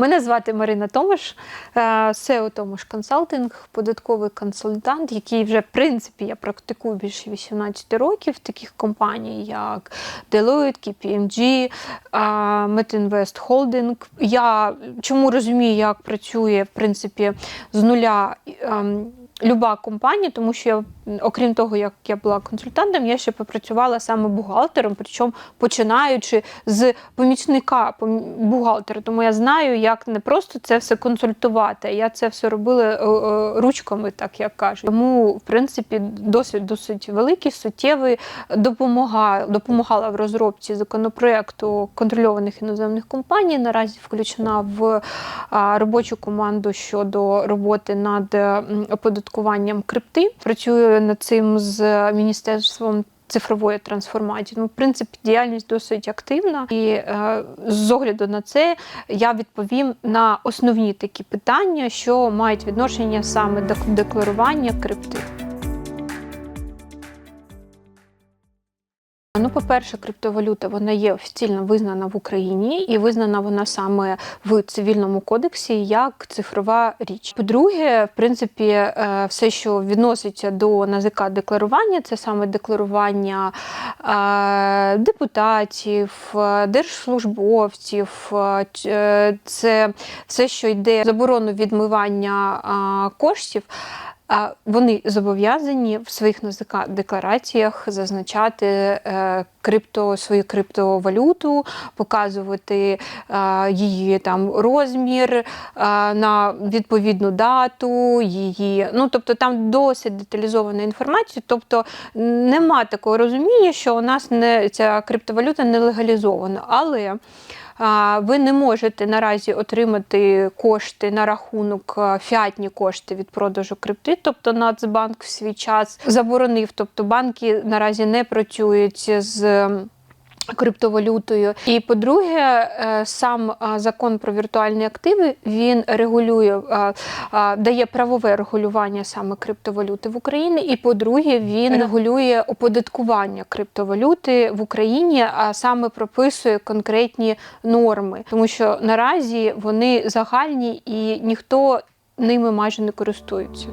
Мене звати Марина Томаш, е, SEO Томаш Консалтинг, податковий консультант, який вже в принципі я практикую більше 18 років в таких компаній, як Deloitte, KPMG, е, Metinvest Holding. Я чому розумію, як працює в принципі з нуля. ем, Люба компанія, тому що я, окрім того, як я була консультантом, я ще попрацювала саме бухгалтером, причому починаючи з помічника пом- бухгалтера. Тому я знаю, як не просто це все консультувати. Я це все робила е, е, ручками, так як кажуть. Тому, в принципі, досвід досить великий, суттєвий. Допомагала, допомагала в розробці законопроекту контрольованих іноземних компаній. Наразі включена в робочу команду щодо роботи над е, оподаткуванням крипти. Працюю над цим з міністерством. Цифрової трансформації. Ну, в принципі, діяльність досить активна, і е, з огляду на це я відповім на основні такі питання, що мають відношення саме до декларування крипти. Ну, по-перше, криптовалюта вона є офіційно визнана в Україні і визнана вона саме в цивільному кодексі як цифрова річ. По-друге, в принципі, е, все, що відноситься до НАЗК декларування, це саме декларування е, депутатів, е, держслужбовців, це все, що йде заборону відмивання коштів. Вони зобов'язані в своїх деклараціях зазначати е, крипто, свою криптовалюту, показувати е, її там розмір е, на відповідну дату, її. Ну тобто там досить деталізована інформація. Тобто нема такого розуміння, що у нас не ця криптовалюта не легалізована. Але ви не можете наразі отримати кошти на рахунок фіатні кошти від продажу крипти, тобто Нацбанк в свій час заборонив, тобто банки наразі не працюють з. Криптовалютою, і по-друге, е, сам закон про віртуальні активи він регулює, а, дає правове регулювання саме криптовалюти в Україні. І по-друге, він регулює оподаткування криптовалюти в Україні, а саме прописує конкретні норми, тому що наразі вони загальні і ніхто ними майже не користується.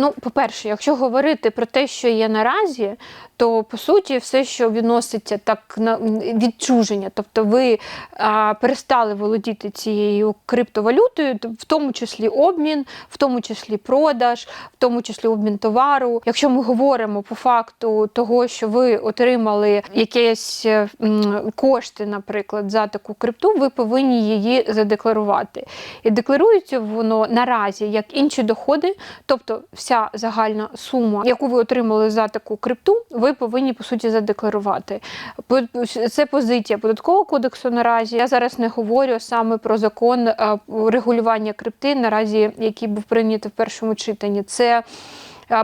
Ну, по-перше, якщо говорити про те, що є наразі, то по суті все, що відноситься так на відчуження, тобто ви а, перестали володіти цією криптовалютою, в тому числі обмін, в тому числі продаж, в тому числі обмін товару. Якщо ми говоримо по факту того, що ви отримали якісь е, кошти, наприклад, за таку крипту, ви повинні її задекларувати. І декларується воно наразі як інші доходи, тобто вся загальна сума, яку ви отримали за таку крипту, ви повинні по суті задекларувати. Це позиція податкового кодексу наразі. Я зараз не говорю саме про закон е, регулювання крипти, наразі який був прийнятий в першому читанні. Це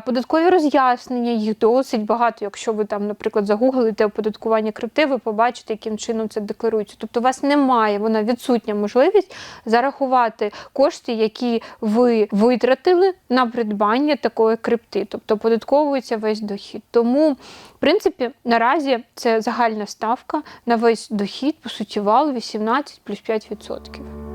Податкові роз'яснення, їх досить багато. Якщо ви там, наприклад, загуглите оподаткування крипти, ви побачите, яким чином це декларується. Тобто, у вас немає, вона відсутня можливість зарахувати кошти, які ви витратили на придбання такої крипти, тобто податковується весь дохід. Тому, в принципі, наразі це загальна ставка на весь дохід, по суті, вал 18 плюс 5%.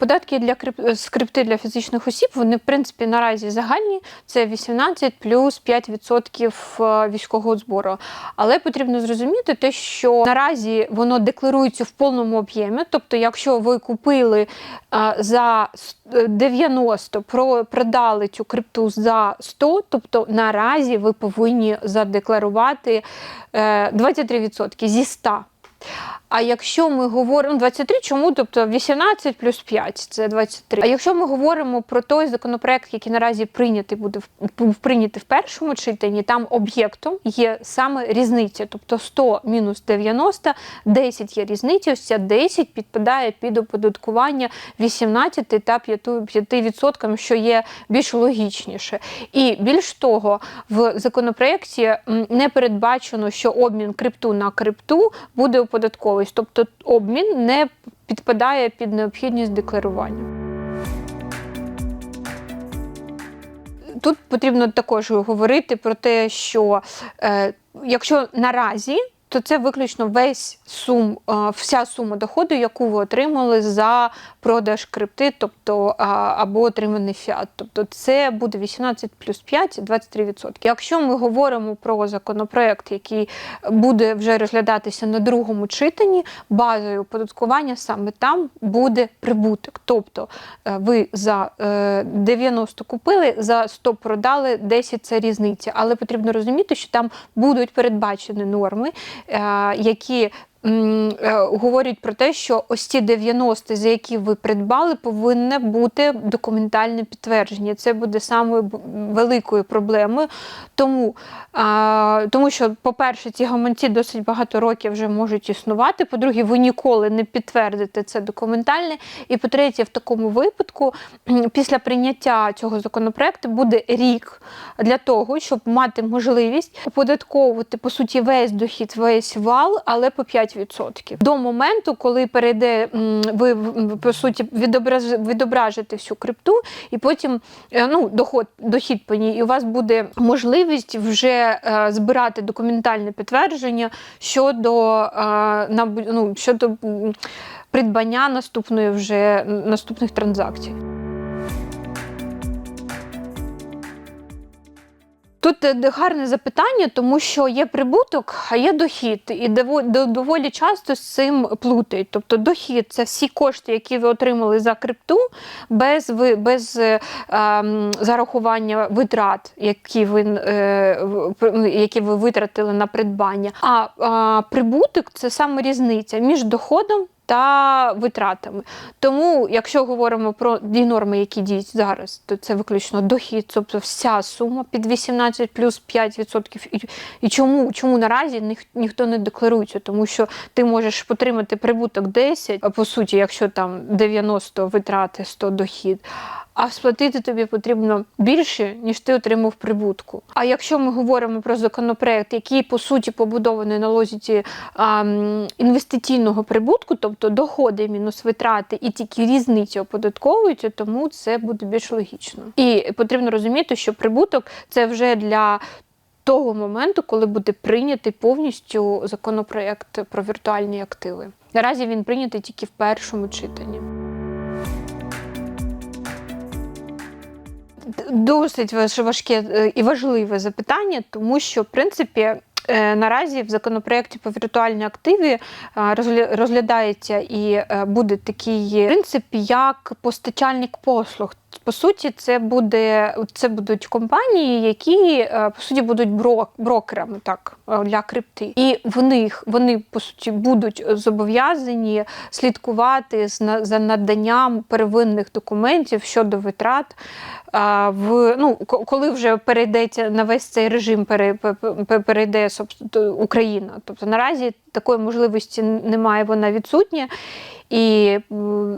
Податки для крип- з крипти для фізичних осіб, вони, в принципі, наразі загальні. Це 18 плюс 5% е, військового збору. Але потрібно зрозуміти те, що наразі воно декларується в повному об'ємі. Тобто, якщо ви купили е, за с- е, 90, про- продали цю крипту за 100, тобто наразі ви повинні задекларувати е, 23% зі 100. А якщо ми говоримо ну, 23, чому? Тобто 18 плюс 5 це 23. А якщо ми говоримо про той законопроект, який наразі прийнятий буде прийнятий в першому читанні, там об'єктом є саме різниця, тобто 100 мінус 90, 10 є різниця. Ось ця 10 підпадає під оподаткування 18 та 5, 5%, що є більш логічніше. І більш того, в законопроекті не передбачено, що обмін крипту на крипту буде оподатковий. Тобто обмін не підпадає під необхідність декларування. тут потрібно також говорити про те, що е, якщо наразі. То це виключно весь сум, е, вся сума доходу, яку ви отримали за продаж крипти, тобто або отриманий фіат. Тобто це буде 18 плюс 5, 23%. Якщо ми говоримо про законопроект, який буде вже розглядатися на другому читанні, базою оподаткування саме там буде прибуток. Тобто е, ви за е, 90 купили, за 100 продали, 10 це різниця. Але потрібно розуміти, що там будуть передбачені норми, е, які е, говорять про те, що ось ці 90, за які ви придбали, повинне бути документальне підтвердження. Це буде самою великою проблемою. Тому, а, тому що, по-перше, ці гаманці досить багато років вже можуть існувати. По-друге, ви ніколи не підтвердите це документальне. І по-третє, в такому випадку, після прийняття цього законопроекту буде рік для того, щоб мати можливість оподатковувати по суті весь дохід, весь вал, але по 5%. До моменту, коли перейде ви по суті відображите всю крипту, і потім е, ну, доход, дохід по ній, і у вас буде можливість вже е, збирати документальне підтвердження щодо е, ну, щодо придбання наступної вже наступних транзакцій. Тут е, гарне запитання, тому що є прибуток, а є дохід, і дово- до- доволі часто з цим плутають. Тобто дохід це всі кошти, які ви отримали за крипту, без, без е, ем, зарахування витрат, які ви, е, які ви витратили на придбання. А, а прибуток це саме різниця між доходом. Та витратами. Тому, якщо говоримо про ті норми, які діють зараз, то це виключно дохід, тобто вся сума під 18 плюс 5%. І, і чому? Чому наразі ніх, ніхто не декларується? Тому що ти можеш отримати прибуток 10, а по суті, якщо там 90 витрати, 100 дохід. А сплатити тобі потрібно більше, ніж ти отримав прибутку. А якщо ми говоримо про законопроект, який по суті побудований на логіці а, інвестиційного прибутку, тобто доходи мінус витрати, і тільки різниці оподатковуються, тому це буде більш логічно. І потрібно розуміти, що прибуток це вже для того моменту, коли буде прийнятий повністю законопроект про віртуальні активи. Наразі він прийнятий тільки в першому читанні. Досить важ- важке е, і важливе запитання, тому що, в принципі, е, наразі в законопроекті по віртуальні активи е, розглядається і буде такий принцип, як постачальник послуг. По суті, це буде це будуть компанії, які е, по суті будуть бро- брокерами так е, для крипти, і в них вони по суті будуть зобов'язані слідкувати за наданням первинних документів щодо витрат. В ну, ко- коли вже перейдеться на весь цей режим, пере, пе- пе- перейде Україна. Тобто наразі такої можливості немає, вона відсутня. І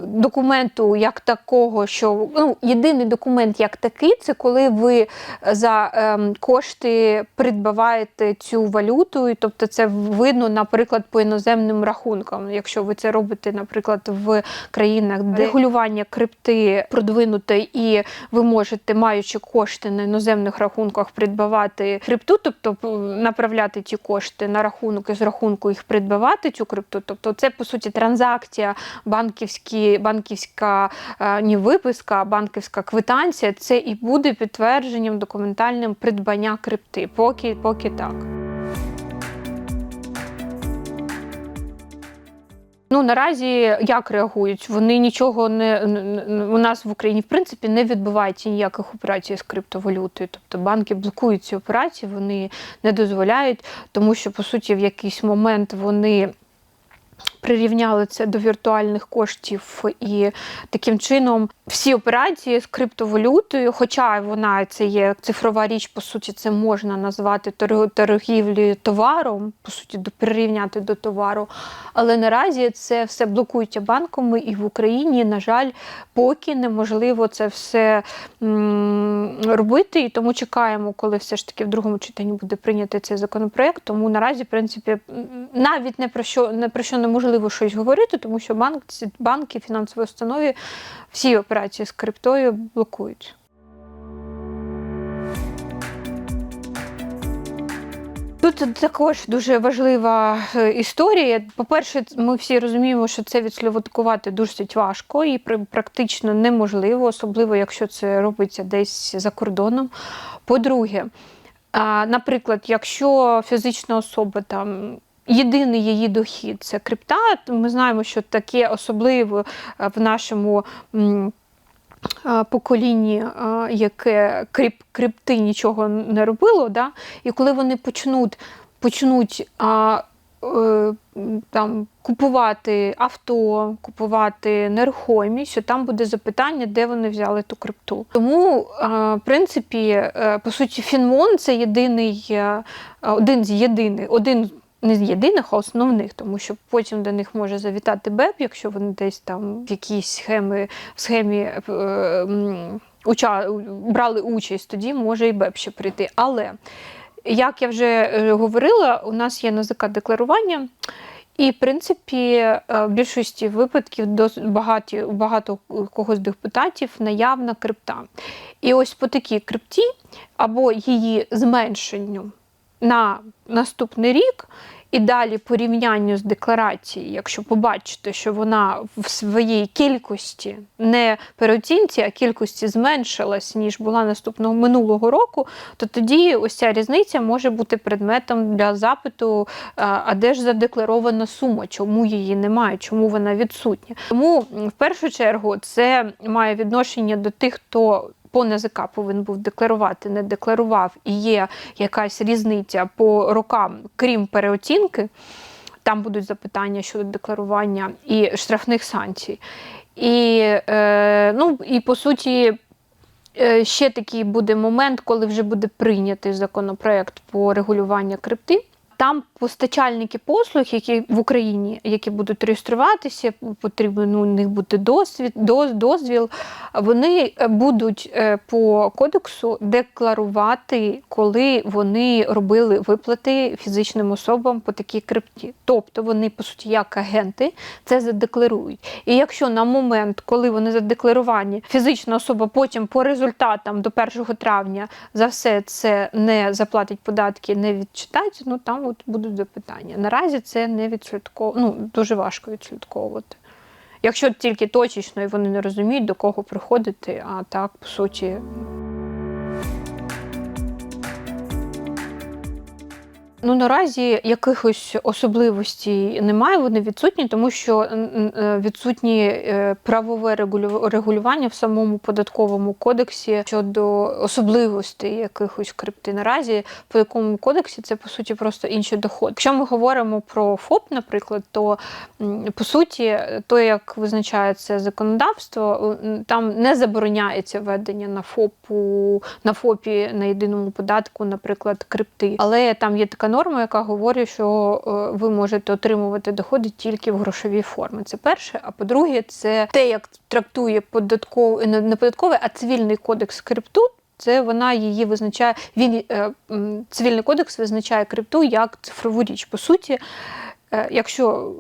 документу як такого, що ну, єдиний документ як такий, це коли ви за ем, кошти придбаваєте цю валюту, і тобто це видно, наприклад, по іноземним рахункам. Якщо ви це робите, наприклад, в країнах, де регулювання крипти продвинуте, і ви можете, маючи кошти на іноземних рахунках, придбавати крипту, тобто направляти ті кошти на рахунок і з рахунку їх придбавати цю крипту. Тобто, це по суті транзакція, банківські, банківська е, не виписка, банківська квитанція. Це і буде підтвердженням документальним придбання крипти. Поки, поки так. Ну наразі як реагують? Вони нічого не у нас в Україні в принципі не відбувається ніяких операцій з криптовалютою. Тобто банки блокують ці операції, вони не дозволяють, тому що по суті в якийсь момент вони. Прирівняли це до віртуальних коштів, і таким чином всі операції з криптовалютою, хоча вона це є цифрова річ, по суті, це можна назвати торг- торгівлею товаром, по суті, прирівняти до товару. Але наразі це все блокується банками, і в Україні, на жаль, поки неможливо це все робити. І тому чекаємо, коли все ж таки в другому читанні буде прийнятий цей законопроект. Тому наразі, в принципі, навіть не про що не про що неможливо неможливо щось говорити, тому що банк, банки, фінансові установи всі операції з криптою блокують. Тут також дуже важлива е, історія. По-перше, ми всі розуміємо, що це відслідкувати дуже важко і практично неможливо, особливо якщо це робиться десь за кордоном. По-друге, наприклад, якщо фізична особа там Єдиний її дохід це крипта. Ми знаємо, що таке особливо е, в нашому е, поколінні, е, яке крип, крипти нічого не робило. Да? І коли вони почнуть, почнуть а, е, там, купувати авто, купувати нерухомість, що там буде запитання, де вони взяли ту крипту. Тому, е, в принципі, по суті, Фінмон це єдиний, один з єдиних, один не з єдиних, а основних, тому що потім до них може завітати БЕП, якщо вони десь там в якійсь схемі, схемі е, уча, брали участь, тоді може і БЕП ще прийти. Але, як я вже е, говорила, у нас є НАЗК декларування. І, в принципі, е, в більшості випадків багато у кого з депутатів наявна крипта. І ось по такій крипті або її зменшенню на наступний рік, і далі порівнянню з декларацією, якщо побачите, що вона в своїй кількості не переоцінці, а кількості зменшилась, ніж була наступного минулого року, то тоді ось ця різниця може бути предметом для запиту, а а де ж задекларована сума, чому її немає, чому вона відсутня. Тому в першу чергу це має відношення до тих, хто по НАЗК повинен був декларувати, не декларував, і є якась різниця по рокам, крім переоцінки. Там будуть запитання щодо декларування і штрафних санкцій. І, е, ну, і по суті, е, ще такий буде момент, коли вже буде прийнятий законопроект по регулюванню крипти. Там постачальники послуг, які в Україні, які будуть реєструватися, потрібно ну, у них бути досвід, доз- дозвіл. Вони е, будуть е, по кодексу декларувати, коли вони робили виплати фізичним особам по такій крипті. Тобто вони, по суті, як агенти це задекларують. І якщо на момент, коли вони задекларовані, фізична особа потім по результатам до 1 травня за все це не заплатить податки, не відчитається, ну там от будуть запитання. Наразі це не відслідково, ну дуже важко відслідковувати. Якщо тільки точечно і вони не розуміють, до кого приходити, а так, по суті, Ну, наразі якихось особливостей немає, вони відсутні, тому що е, відсутні е, правове регулювання в самому податковому кодексі щодо особливостей якихось крипти. Наразі в податковому кодексі це по суті просто інший доход. Якщо ми говоримо про ФОП, наприклад, то по суті, то як визначає це законодавство, там не забороняється ведення на ФОПу на ФОПі на єдиному податку, наприклад, крипти. Але там є така норма, яка говорить, що е, ви можете отримувати доходи тільки в грошовій формі. Це перше. А по-друге, це те, як трактує податковий не не податковий, а цивільний кодекс крипту. Це вона її визначає. Він е, цивільний кодекс визначає крипту як цифрову річ. По суті, е, якщо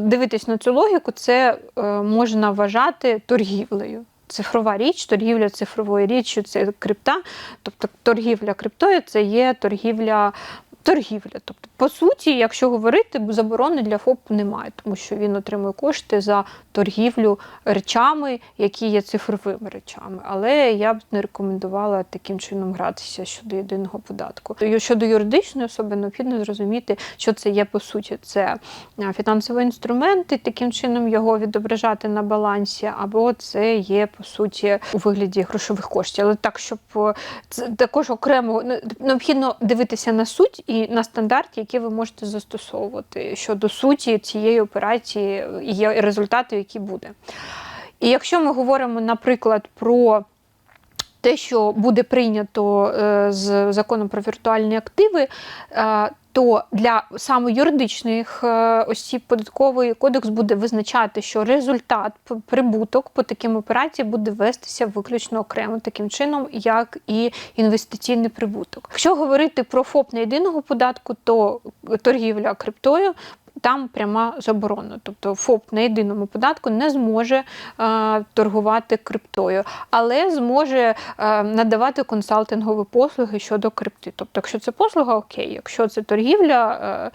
дивитись на цю логіку, це е, можна вважати торгівлею. Цифрова річ, торгівля цифровою річчю це крипта. Тобто торгівля криптою це є торгівля. Торгівля. Тобто, по суті, якщо говорити, заборони для ФОП немає, тому що він отримує кошти за торгівлю речами, які є цифровими речами. Але я б не рекомендувала таким чином гратися щодо єдиного податку. Щодо юридичної особи, необхідно зрозуміти, що це є по суті. Це е, фінансовий інструмент, і таким чином його відображати на балансі, або це є по суті у вигляді грошових коштів. Але так, щоб е, це також окремо ну, необхідно дивитися на суть і на стандарт, які ви можете застосовувати щодо суті цієї операції і є результату, який буде. І якщо ми говоримо, наприклад, про те, що буде прийнято е, з законом про віртуальні активи, е, то для саме юридичних е, осіб податковий кодекс буде визначати, що результат прибуток по таким операціям буде вестися виключно окремо таким чином, як і інвестиційний прибуток. Якщо говорити про ФОП на єдиного податку, то торгівля криптою там пряма заборона. Тобто ФОП на єдиному податку не зможе е, торгувати криптою, але зможе е, надавати консалтингові послуги щодо крипти. Тобто, якщо це послуга, окей, якщо це торгівля. Е,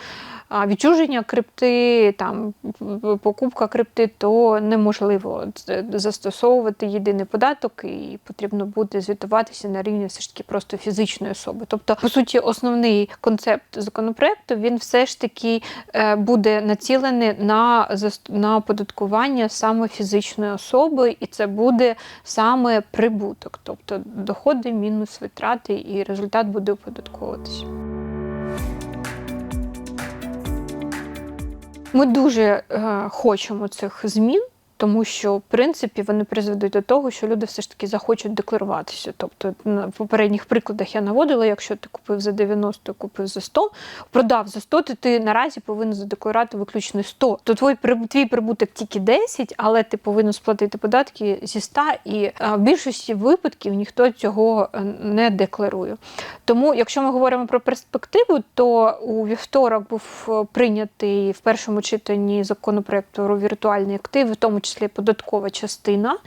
відчуження крипти, там покупка крипти, то неможливо застосовувати єдиний податок, і потрібно буде звітуватися на рівні все ж таки просто фізичної особи. Тобто, по суті, основний концепт законопроекту він все ж таки е, буде націлений на на оподаткування саме фізичної особи, і це буде саме прибуток, тобто доходи мінус витрати, і результат буде оподатковуватися. Ми дуже е, хочемо цих змін. Тому що, в принципі, вони призведуть до того, що люди все ж таки захочуть декларуватися. Тобто, на попередніх прикладах я наводила, якщо ти купив за 90, купив за 100, продав за 100, то ти наразі повинен задекларувати виключно 100. То твій, твій прибуток тільки 10, але ти повинен сплатити податки зі 100, і в більшості випадків ніхто цього е, не декларує. Тому, якщо ми говоримо про перспективу, то у вівторок був е, прийнятий в першому читанні законопроект про віртуальні активи, в тому числі податкова частина.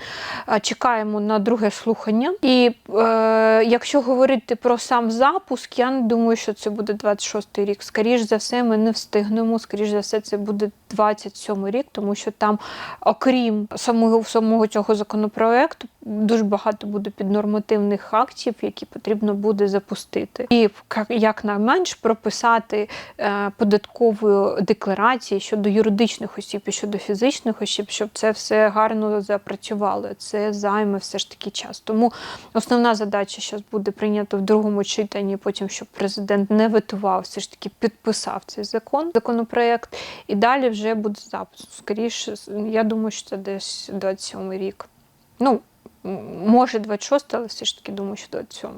Чекаємо на друге слухання. І е, якщо говорити про сам запуск, я не думаю, що це буде 26 рік. Скоріш за все, ми не встигнемо. Скоріш за все, це буде 27-й рік, тому що там, окрім самого самого цього законопроекту, дуже багато буде піднормативних актів, які потрібно буде запустити. І ка- як найменш прописати е, податкові декларації щодо юридичних осіб і щодо фізичних осіб, щоб це все гарно запрацювало. Це займе все ж таки час. Тому основна задача зараз буде прийнято в другому читанні, потім щоб президент не ветував, все ж таки підписав цей закон, законопроект, і далі вже буде запуск. Скоріше, я думаю, що це десь 27 рік. Ну, може 26, але все ж таки думаю, що 27.